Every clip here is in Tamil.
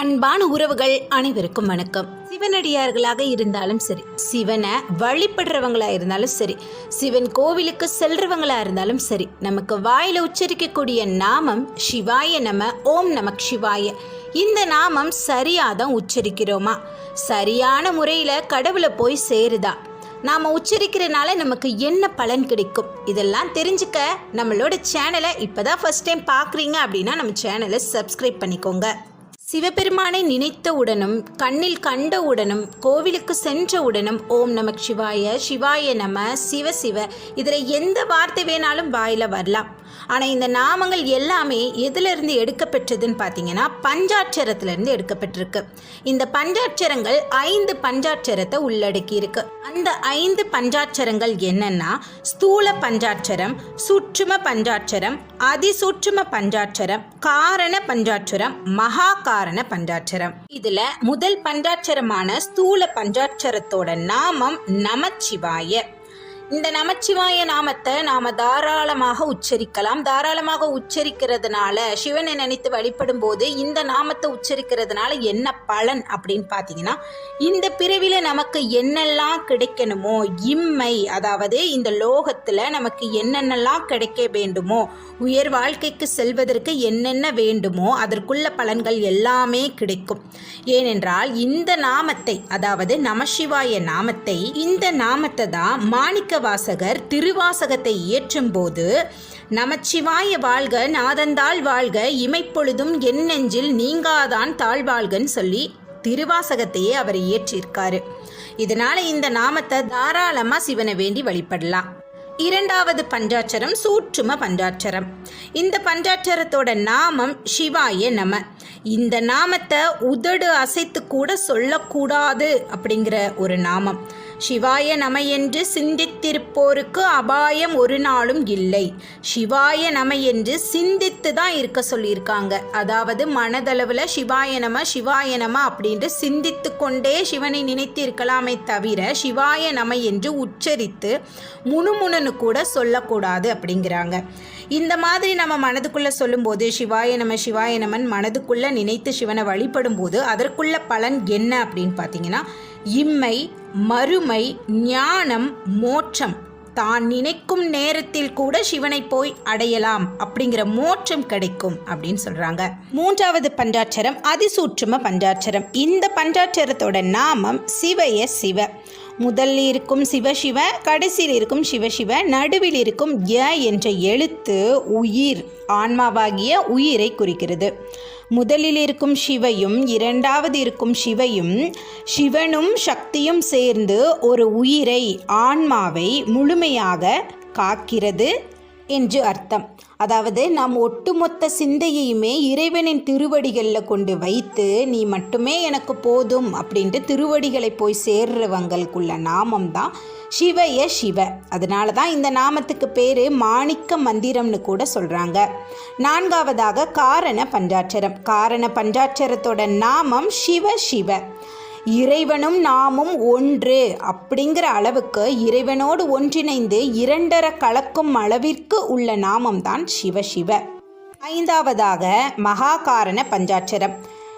அன்பான உறவுகள் அனைவருக்கும் வணக்கம். சிவனடியார்களாக இருந்தாலும் சரி சிவனை வழிபடுறவங்களா இருந்தாலும் சரி சிவன் கோவிலுக்கு செல்றவங்களா இருந்தாலும் சரி நமக்கு வாயில உச்சரிக்கக்கூடிய நாமம் சிவாய நம ஓம் நமக் சிவாய. இந்த நாமம் சரியாதான் உச்சரிக்கிறோமா? சரியான முறையில் கடவுளை போய் சேருதா? நாம் உச்சரிக்கிறனால நமக்கு என்ன பலன் கிடைக்கும்? இதெல்லாம் தெரிஞ்சுக்க நம்மளோட சேனலை இப்போ தான் ஃபஸ்ட் டைம் பார்க்குறீங்க அப்படின்னா நம்ம சேனலை சப்ஸ்கிரைப் பண்ணிக்கோங்க. சிவபெருமானை நினைத்தவுடனும் கண்ணில் கண்டவுடனும் கோவிலுக்கு சென்றவுடனும் ஓம் நமக் சிவாய சிவாய நம சிவ சிவ. இதில் எந்த வார்த்தை வேணாலும் வாயில் வரலாம். ஆனால் இந்த நாமங்கள் எல்லாமே எதிலிருந்து எடுக்கப்பெற்றதுன்னு பார்த்தீங்கன்னா பஞ்சாட்சரத்திலிருந்து எடுக்கப்பட்டிருக்கு. இந்த பஞ்சாட்சரங்கள் ஐந்து பஞ்சாட்சரத்தை உள்ளடக்கி இருக்கு அந்த ஐந்து பஞ்சாட்சரங்கள் என்னன்னா ஸ்தூல பஞ்சாட்சரம் சுற்றும பஞ்சாட்சரம் அதிசூற்றும பஞ்சாட்சரம் காரண பஞ்சாட்சரம் மகா காரண பஞ்சாட்சரம். இதுல முதல் பஞ்சாட்சரமான ஸ்தூல பஞ்சாட்சரத்தோட நாமம் நமச்சிவாய. இந்த நமச்சிவாய நாமத்தை நாம தாராளமாக உச்சரிக்கலாம். தாராளமாக உச்சரிக்கிறதுனால சிவனை நினைத்து வழிபடும் போது இந்த நாமத்தை உச்சரிக்கிறதுனால என்ன பலன் அப்படின்னு பார்த்தீங்கன்னா இந்த பிறவில நமக்கு என்னெல்லாம் கிடைக்கணுமோ இம்மை அதாவது இந்த லோகத்துல நமக்கு என்னென்னலாம் கிடைக்க வேண்டுமோ உயர் வாழ்க்கைக்கு செல்வதற்கு என்னென்ன வேண்டுமோ அதற்குள்ள பலன்கள் எல்லாமே கிடைக்கும். ஏனென்றால் இந்த நாமத்தை அதாவது நமசிவாய நாமத்தை இந்த நாமத்தை தான் மாணிக்க வாசகர் திருவாசகத்தை இயற்றும்போது நமச்சிவாய வாழ்க நாதந்தாள் வாழ்க இமைப்பொழுதும் என் நெஞ்சில் நீங்காதான் தாழ்வாழ்கன்னு சொல்லி திருவாசகத்தையே அவர் இயற்றியிருக்காரு இதனால இந்த நாமத்தை தாராளமா சிவனை வேண்டி வழிபடலாம். இரண்டாவது பஞ்சாட்சரம் சூற்றும பஞ்சாட்சரம். இந்த பஞ்சாட்சரத்தோட நாமம் சிவாய நம. இந்த நாமத்தை உதடு அசைத்து கூட சொல்லக்கூடாது அப்படிங்கிற ஒரு நாமம். சிவாய நம என்று சிந்தித்திருப்போருக்கு அபாயம் ஒரு நாளும் இல்லை. சிவாய நம என்று சிந்தித்து தான் இருக்க சொல்லியிருக்காங்க. அதாவது மனதளவில் சிவாய நம சிவாய நம அப்படின்ட்டு சிந்தித்து கொண்டே சிவனை நினைத்து இருக்கலாமே தவிர சிவாய நம என்று உச்சரித்து முணுமுணுன்னு கூட சொல்லக்கூடாது அப்படிங்கிறாங்க. இந்த மாதிரி நம்ம மனதுக்குள்ளே சொல்லும்போது சிவாய நம சிவாய நமன் மனதுக்குள்ளே நினைத்து சிவனை வழிபடும் போது அதற்குள்ள பலன் என்ன அப்படின்னு பார்த்தீங்கன்னா இம்மை மறுமை ஞானம் மோட்சம். தான் நினைக்கும் நேரத்தில் கூட சிவனை போய் அடையலாம். அப்படிங்கிற மோட்சம் கிடைக்கும் அப்படின்னு சொல்றாங்க. மூன்றாவது பஞ்சாட்சரம் அதிசூற்றும பஞ்சாட்சரம் இந்த பஞ்சாட்சரத்தோட நாமம் சிவய சிவ. முதலில் இருக்கும் சிவசிவ கடைசியில் இருக்கும் சிவசிவ நடுவில் இருக்கும் ய என்ற எழுத்து உயிர் ஆன்மாவாகிய உயிரை குறிக்கிறது. முதலில் இருக்கும் சிவையும் இரண்டாவது இருக்கும் சிவையும் சிவனும் சக்தியும் சேர்ந்து ஒரு உயிரை ஆன்மாவை முழுமையாக காக்கிறது. என்று அர்த்தம். அதாவது நாம் ஒட்டுமொத்த சிந்தையுமே இறைவனின் திருவடிகளில் கொண்டு வைத்து நீ மட்டுமே எனக்கு போதும் அப்படின்ட்டு திருவடிகளை போய் சேர்றவங்களுக்குள்ள நாமம் தான் சிவய சிவ. அதனால தான் இந்த நாமத்துக்கு பேர் மாணிக்க மந்திரம்னு கூட சொல்கிறாங்க நான்காவதாக காரண பஞ்சாட்சரம். காரண பஞ்சாட்சரத்தோட நாமம் சிவ சிவ. இறைவனும் நாமும் ஒன்று. அப்படிங்கிற அளவுக்கு இறைவனோடு ஒன்றிணைந்து இரண்டர கலக்கும் அளவிற்கு உள்ள நாமம்தான் சிவசிவ. ஐந்தாவதாக மகாகாரண பஞ்சாட்சரம்.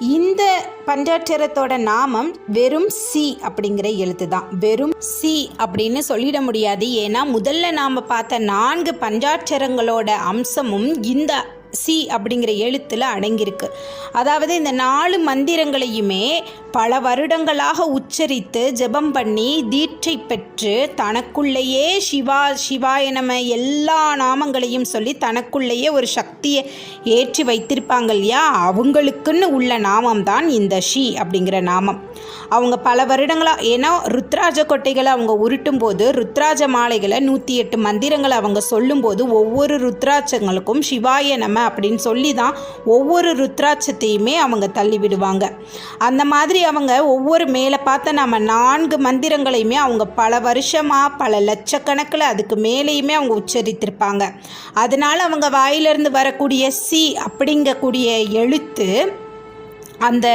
இந்த பஞ்சாட்சரத்தோட நாமம் வெறும் சி அப்படிங்கிற எழுத்து தான் வெறும் சி அப்படின்னு சொல்லிட முடியாது. ஏன்னா முதல்ல நாம் பார்த்த நான்கு பஞ்சாட்சரங்களோட அம்சமும் இந்த சி அப்படிங்கிற எழுத்தில் அடங்கியிருக்கு. அதாவது இந்த நாலு மந்திரங்களையுமே பல வருடங்களாக உச்சரித்து ஜெபம் பண்ணி தீட்சை பெற்று தனக்குள்ளேயே சிவா சிவாய நம எல்லா நாமங்களையும் சொல்லி தனக்குள்ளேயே ஒரு சக்தியை ஏற்றி வைத்திருப்பாங்க இல்லையா? அவங்களுக்குன்னு உள்ள நாமம் தான் இந்த ஷி அப்படிங்கிற நாமம். அவங்க பல வருடங்களாக ஏன்னா ருத்ராஜ கொட்டைகளை அவங்க உருட்டும் போது ருத்ராஜ மாலைகளை நூற்றி எட்டு மந்திரங்களை அவங்க சொல்லும்போது ஒவ்வொரு ருத்ராட்சங்களுக்கும் சிவாய நம அப்படின்னு சொல்லி தான் ஒவ்வொரு ருத்ராட்சத்தையுமே அவங்க தள்ளி விடுவாங்க அந்த மாதிரி அவங்க ஒவ்வொரு மேலே பார்த்த நம்ம நான்கு மந்திரங்களையுமே அவங்க பல வருஷமாக பல லட்சக்கணக்கில் அதுக்கு மேலேயுமே அவங்க உச்சரித்திருப்பாங்க. அதனால் அவங்க வாயிலிருந்து வரக்கூடிய சி அப்படிங்கக்கூடிய எழுத்து அந்த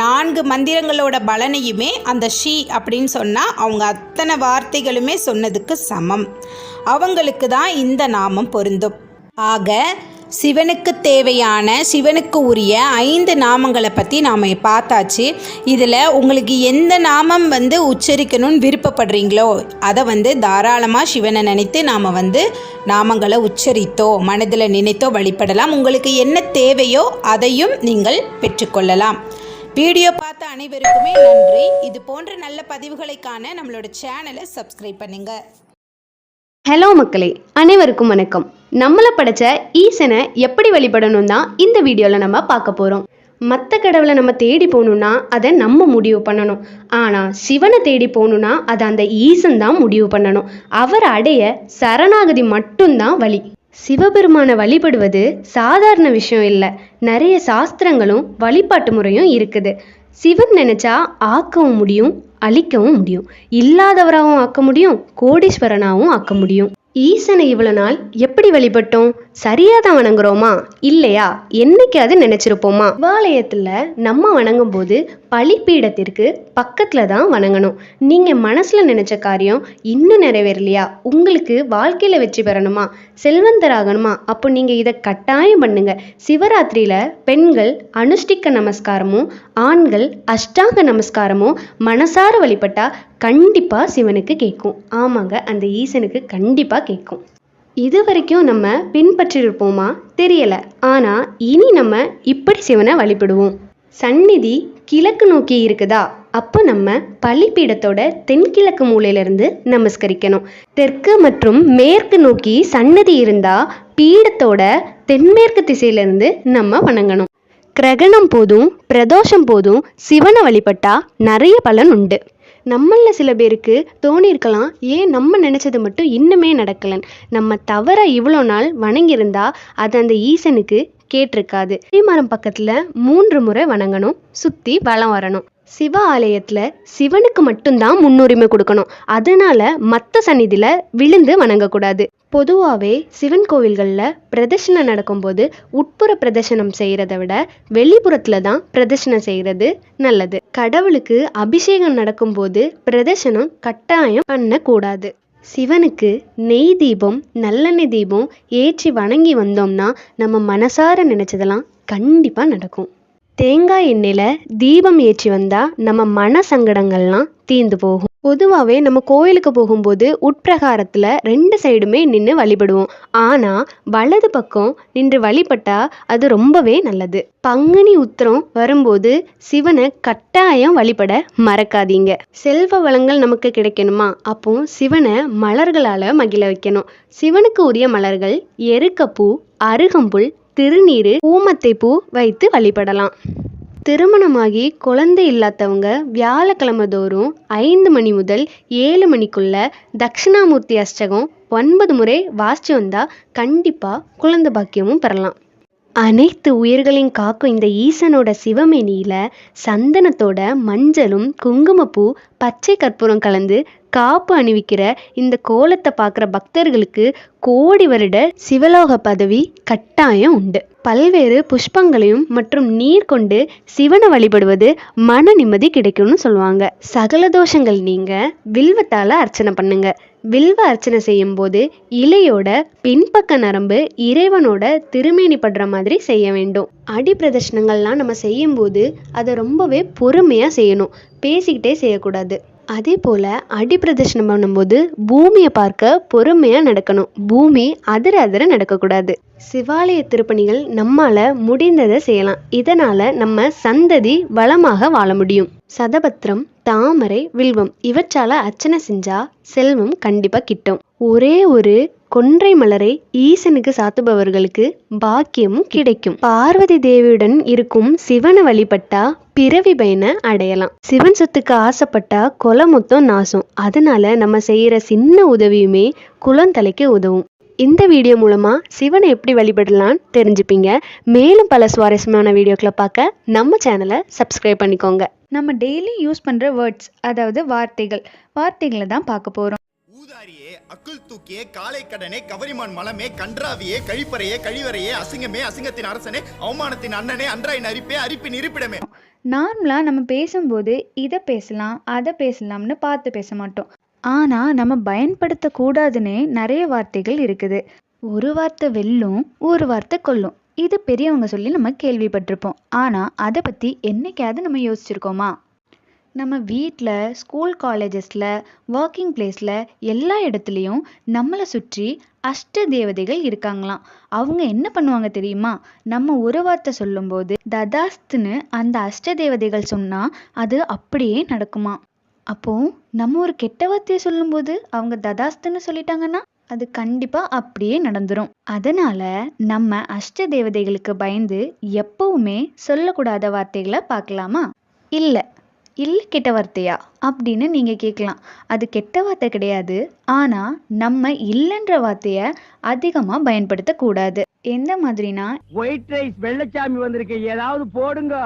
நான்கு மந்திரங்களோட பலனையுமே அந்த ஷீ அப்படின்னு சொன்னால் அவங்க அத்தனை வார்த்தைகளுமே சொன்னதுக்கு சமம். அவங்களுக்கு தான் இந்த நாமம் பொருந்தும். ஆக சிவனுக்கு தேவையான சிவனுக்கு உரிய ஐந்து நாமங்களை பற்றி நாம் பார்த்தாச்சு. இதில் உங்களுக்கு எந்த நாமம் வந்து உச்சரிக்கணும்னு விருப்பப்படுறீங்களோ அதை வந்து தாராளமாக சிவனை நினைத்து நாம் வந்து நாமங்களை உச்சரித்தோ மனதில் நினைத்தோ வழிபடலாம். உங்களுக்கு என்ன தேவையோ அதையும் நீங்கள் பெற்றுக்கொள்ளலாம். வீடியோ பார்த்த அனைவருக்குமே நன்றி. இது போன்ற நல்ல பதிவுகளை காண நம்மளோட சேனலை சப்ஸ்கிரைப் பண்ணுங்கள் ஹலோ மக்களே அனைவருக்கும் வணக்கம். நம்மளை படைச்ச ஈசனை எப்படி வழிபடணும் தான் இந்த வீடியோவில் நம்ம பார்க்க போகிறோம் மற்ற கடவுளை நம்ம தேடி போகணுன்னா அதை நம்ம முடிவு பண்ணணும். ஆனால் சிவனை தேடி போகணுன்னா அதை அந்த ஈசன் தான் முடிவு பண்ணணும். அவர் அடைய சரணாகதி மட்டும்தான் வழி. சிவபெருமானை வழிபடுவது சாதாரண விஷயம் இல்லை. நிறைய சாஸ்திரங்களும் வழிபாட்டு முறையும் இருக்குது. சிவன் நினைச்சா ஆக்கவும் முடியும் அழிக்கவும் முடியும். இல்லாதவராகவும் ஆக்க முடியும் கோடீஸ்வரனாகவும் ஆக்க முடியும். ஈசனை இவ்வளோ நாள் எப்படி வழிபட்டோம்? சரியாக தான் வணங்குறோமா? இல்லையா? என்னைக்காவது நினச்சிருப்போமா? சிவாலயத்தில் நம்ம வணங்கும் போது பலிப்பீடத்திற்கு பக்கத்தில் தான் வணங்கணும். நீங்கள் மனசில் நினச்ச காரியம் இன்னும் நிறைவேறலையா? உங்களுக்கு வாழ்க்கையில் வெற்றி பெறணுமா? செல்வந்தராகணுமா? அப்போ நீங்கள் இதை கட்டாயம் பண்ணுங்க. சிவராத்திரியில் பெண்கள் அனுஷ்டிக்க நமஸ்காரமும் ஆண்கள் அஷ்டாங்க நமஸ்காரமும் மனசார வழிபட்டா கண்டிப்பாக சிவனுக்கு கேட்கும். ஆமாங்க அந்த ஈசனுக்கு கண்டிப்பாக கேட்கும். இது வரைக்கும் நம்ம பின்பற்றிருப்போமா? தெரியல. ஆனால் இனி நம்ம இப்படி சிவனை வழிபடுவோம். சந்நிதி கிழக்கு நோக்கி இருக்குதா? அப்போ நம்ம பள்ளிப்பீடத்தோட தென்கிழக்கு மூலையிலிருந்து நமஸ்கரிக்கணும். தெற்கு மற்றும் மேற்கு நோக்கி சன்னதி இருந்தா பீடத்தோட தென்மேற்கு திசையிலிருந்து நம்ம வணங்கணும். கிரகணம் போதும் பிரதோஷம் போதும் சிவனை வழிபட்டா நிறைய பலன் உண்டு. நம்மள சில பேருக்கு தோணியிருக்கலாம் ஏன் நம்ம நினச்சது மட்டும் இன்னுமே நடக்கலன்னு நம்ம தவற இவ்வளோ நாள் வணங்கியிருந்தா அது அந்த ஈசனுக்கு கேட்டிருக்காது. ஸ்ரீமரம் பக்கத்தில் மூன்று முறை வணங்கணும் சுற்றி வலம் வரணும். சிவ ஆலயத்தில் சிவனுக்கு மட்டும்தான் முன்னுரிமை கொடுக்கணும். அதனால மற்ற சந்நிதியில் விழுந்து வணங்கக்கூடாது. பொதுவாகவே சிவன் கோவில்களில் பிரதர்ஷனம் நடக்கும்போது உட்புற பிரதர்ஷனம் செய்கிறத விட வெளிப்புறத்தில் தான் பிரதர்ஷனம் செய்கிறது நல்லது. கடவுளுக்கு அபிஷேகம் நடக்கும்போது பிரதர்ஷனம் கட்டாயம் பண்ணக்கூடாது. சிவனுக்கு நெய் தீபம் நல்லெண்ணெய் தீபம் ஏற்றி வணங்கி வந்தோம்னா நம்ம மனசார நினச்சதெல்லாம் கண்டிப்பாக நடக்கும். தேங்காய் எண்ணெயில் தீபம் ஏற்றி வந்தால் நம்ம மன சங்கடங்கள்லாம் தீர்ந்து போகும். பொதுவாகவே நம்ம கோயிலுக்கு போகும்போது உட்பிரகாரத்தில் ரெண்டு சைடுமே நின்று வழிபடுவோம். ஆனால் வலது பக்கம் நின்று வழிபட்டால் அது ரொம்பவே நல்லது. பங்குனி உத்திரம் வரும்போது சிவனை கட்டாயம் வழிபட மறக்காதீங்க. செல்வ வளங்கள் நமக்கு கிடைக்கணுமா? அப்போ சிவனை மலர்களால் மகிழ வைக்கணும். சிவனுக்கு உரிய மலர்கள் எருக்கப்பூ அருகம்புல் திருநீரு ஊமத்தை பூ வைத்து வழிபடலாம். திருமணமாகி குழந்தை இல்லாதவங்க வியாழக்கிழமை தோறும் ஐந்து மணி முதல் ஏழு மணிக்குள்ள தட்சிணாமூர்த்தி அஷ்டகம் ஒன்பது முறை வாசிச்சு வந்தா கண்டிப்பா குழந்தை பாக்கியமும் பெறலாம். அனைத்து உயிர்களையும் காக்கும் இந்த ஈசனோட சிவமேனியில சந்தனத்தோட மஞ்சளும் குங்குமப்பூ பச்சை கற்பூரம் கலந்து காப்பு அணிவிக்கிற இந்த கோலத்தை பார்க்குற பக்தர்களுக்கு கோடி வருட சிவலோக பதவி கட்டாயம் உண்டு. பல்வேறு புஷ்பங்களையும் மற்றும் நீர் கொண்டு சிவனை வழிபடுவது மன நிம்மதி கிடைக்கும்னு சொல்லுவாங்க. சகல தோஷங்கள் நீங்க வில்வத்தால அர்ச்சனை பண்ணுங்க. வில்வ அர்ச்சனை செய்யும்போது இலையோட பின்பக்க நரம்பு இறைவனோட திருமேனி படுற மாதிரி செய்ய வேண்டும். அடி பிரதர்ஷனங்கள்லாம் நம்ம செய்யும்போது அதை ரொம்பவே பொறுமையாக செய்யணும். பேசிக்கிட்டே செய்யக்கூடாது. அதே போல் அடி பிரதர்ஷனம் பண்ணும்போது பூமியை பார்க்க பொறுமையாக நடக்கணும். பூமி அதிர அதிர நடக்கக்கூடாது. சிவாலய திருப்பணிகள் நம்மால முடிந்ததை செய்யலாம். இதனால நம்ம சந்ததி வளமாக வாழ முடியும். சதபத்திரம் தாமரை வில்வம் இவற்றால அர்ச்சனை செஞ்சா செல்வம் கண்டிப்பா கிட்டும். ஒரே ஒரு கொன்றை மலரை ஈசனுக்கு சாத்துபவர்களுக்கு பாக்கியமும் கிடைக்கும். பார்வதி தேவியுடன் இருக்கும் சிவனை வழிபட்டா பிறவி பயனை அடையலாம். சிவன் சொத்துக்கு ஆசைப்பட்டா கொலை மொத்தம் நாசம். அதனால நம்ம செய்யற சின்ன உதவியுமே குளந்தலைக்கு உதவும். இந்த வீடியோ மூலமா சிவனை எப்படி வழிபடலான்னு தெரிஞ்சுப்பீங்க. மேலும் பல சுவாரஸ்யமான வீடியோக்களை பார்க்க நம்ம சேனலை சப்ஸ்கிரைப் பண்ணிக்கோங்க. நம்ம டெய்லி யூஸ் பண்ணுற வேர்ட்ஸ் அதாவது வார்த்தைகள் வார்த்தைகளை தான் பார்க்க போகிறோம் ஊதாரியே அக்குள் தூக்கியே காலை கடனே கவரிமான் மலமே கன்றாவியே கழிப்பறையே கழிவறையே அசிங்கமே அசிங்கத்தின் அரசனே அவமானத்தின் அண்ணனே அன்றாய் நரிப்பே அரிப்பின் இருப்பிடமே. நார்மலாக நம்ம பேசும்போது இதை பேசலாம் அதை பேசலாம்னு பார்த்து பேச மாட்டோம். ஆனால் நம்ம பயன்படுத்தக்கூடாதுன்னே நிறைய வார்த்தைகள் இருக்குது. ஒரு வார்த்தை வெல்லும் ஒரு வார்த்தை கொல்லும். இது பெரியவங்க சொல்லி நம்ம கேள்விப்பட்டிருப்போம். ஆனால் அதை பற்றி என்னைக்காவது நம்ம யோசிச்சிருக்கோமா? நம்ம வீட்டில் ஸ்கூல் காலேஜஸில் ஒர்க்கிங் பிளேஸில் எல்லா இடத்துலையும் நம்மளை சுற்றி அஷ்ட தேவதைகள் இருக்காங்களாம். அவங்க என்ன பண்ணுவாங்க தெரியுமா? நம்ம ஒரு வார்த்தை சொல்லும்போது ததாஸ்துன்னு அந்த அஷ்ட தேவதைகள் சொன்னால் அது அப்படியே நடக்குமா அப்போ நம்ம ஒரு கெட்ட வார்த்தையை சொல்லும்போது அவங்க ததாஸ்துன்னு சொல்லிட்டாங்கன்னா அது கண்டிப்பாக அப்படியே நடந்துடும் அதனால நம்ம அஷ்ட தேவதைகளுக்கு பயந்து எப்பவுமே சொல்லக்கூடாத வார்த்தைகளை பார்க்கலாமா? இல்லை. இல்லை கெட்ட வார்த்தையா? அப்படின்னு நீங்கள் கேட்கலாம் அது கெட்ட வார்த்தை கிடையாது. ஆனால் நம்ம இல்லைன்ற வார்த்தையை அதிகமாக பயன்படுத்தக்கூடாது எந்த மாதிரினா? ஒயிட் ரைஸ் வெள்ளச்சாமி வந்திருக்கு. ஏதாவது போடுங்க.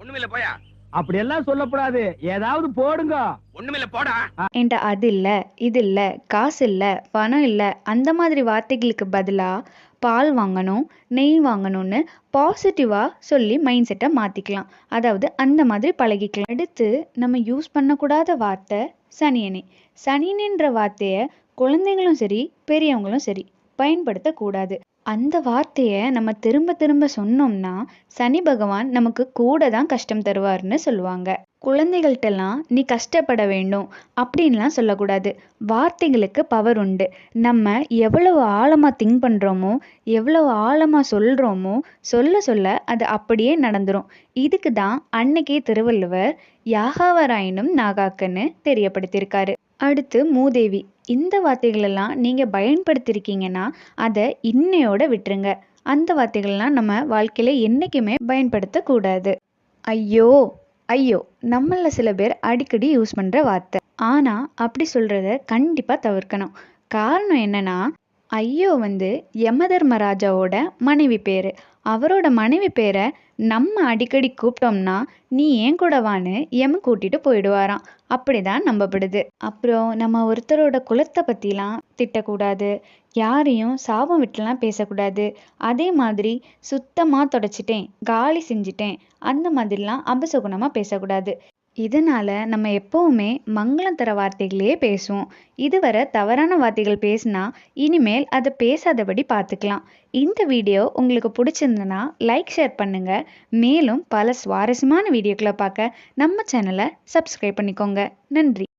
ஒண்ணுமில்ல போயா? அப்படியெல்லாம் சொல்லக்கூடாது ஏதாவது போடுங்க. ஒண்ணுமில்ல போடா. என்கிட்ட அது இல்லை இது இல்லை காசு இல்லை பணம் இல்லை அந்த மாதிரி வார்த்தைகளுக்கு பதிலாக பால் வாங்கணும் நெய் வாங்கணும்னு பாசிட்டிவாக சொல்லி மைண்ட் செட்டை மாற்றிக்கலாம் அதாவது அந்த மாதிரி பழகிக்கலாம். அடுத்து நம்ம யூஸ் பண்ணக்கூடாத வார்த்தை சனியனை. சனியனின்ற வார்த்தையை குழந்தைங்களும் சரி பெரியவங்களும் சரி பயன்படுத்தக்கூடாது. அந்த வார்த்தையை நம்ம திரும்ப திரும்ப சொன்னோம்னா சனி பகவான் நமக்கு கூட தான் கஷ்டம் தருவார்னு சொல்லுவாங்க. குழந்தைகள்கிட்டலாம் நீ கஷ்டப்பட வேண்டும் அப்படின்லாம் சொல்லக்கூடாது. வார்த்தைகளுக்கு பவர் உண்டு. நம்ம எவ்வளவு ஆழமாக திங்க் பண்ணுறோமோ எவ்வளவு ஆழமாக சொல்கிறோமோ சொல்ல சொல்ல அது அப்படியே நடந்துடும் இதுக்கு தான் அன்னைக்கே திருவள்ளுவர் யாகாவராயினும் நாகாக்கன்னு தெரியப்படுத்தியிருக்காரு. அடுத்து மூதேவி. இந்த வார்த்தைகளெல்லாம் நீங்கள் பயன்படுத்தியிருக்கீங்கன்னா அதை இன்னையோட விட்டுருங்க. அந்த வார்த்தைகள்லாம் நம்ம வாழ்க்கையில் என்றைக்குமே பயன்படுத்தக்கூடாது. ஐயோ! ஐயோ நம்மள சில பேர் அடிக்கடி யூஸ் பண்ணுற வார்த்தை. ஆனால் அப்படி சொல்கிறத கண்டிப்பாக தவிர்க்கணும். காரணம் என்னன்னா ஐயோ வந்து யமதர்மராஜாவோட மனைவி பேர். அவரோட மனைவி பேரை நம்ம அடிக்கடி கூப்பிட்டோம்னா நீ ஏன் கூட வான்னு எம கூட்டிட்டு போயிடுவாராம். அப்படிதான் நம்பப்படுது. அப்புறம் நம்ம ஒருத்தரோட குலத்தை பற்றிலாம் திட்டக்கூடாது. யாரையும் சாபம் விட்டுலாம் பேசக்கூடாது. அதே மாதிரி சுத்தமாக தொடச்சிட்டேன் காலி செஞ்சிட்டேன் அந்த மாதிரிலாம் அபசகுணமாக பேசக்கூடாது. இதனால நம்ம எப்போவுமே மங்களம் தர வார்த்தைகளையே பேசுவோம். இதுவரை தவறான வார்த்தைகள் பேசினா இனிமேல் அதை பேசாதபடி பார்த்துக்கலாம் இந்த வீடியோ உங்களுக்கு பிடிச்சிருந்ததுன்னா லைக் ஷேர் பண்ணுங்கள் மேலும் பல சுவாரஸ்யமான வீடியோக்களை பார்க்க நம்ம சேனலை சப்ஸ்கிரைப் பண்ணிக்கோங்க. நன்றி.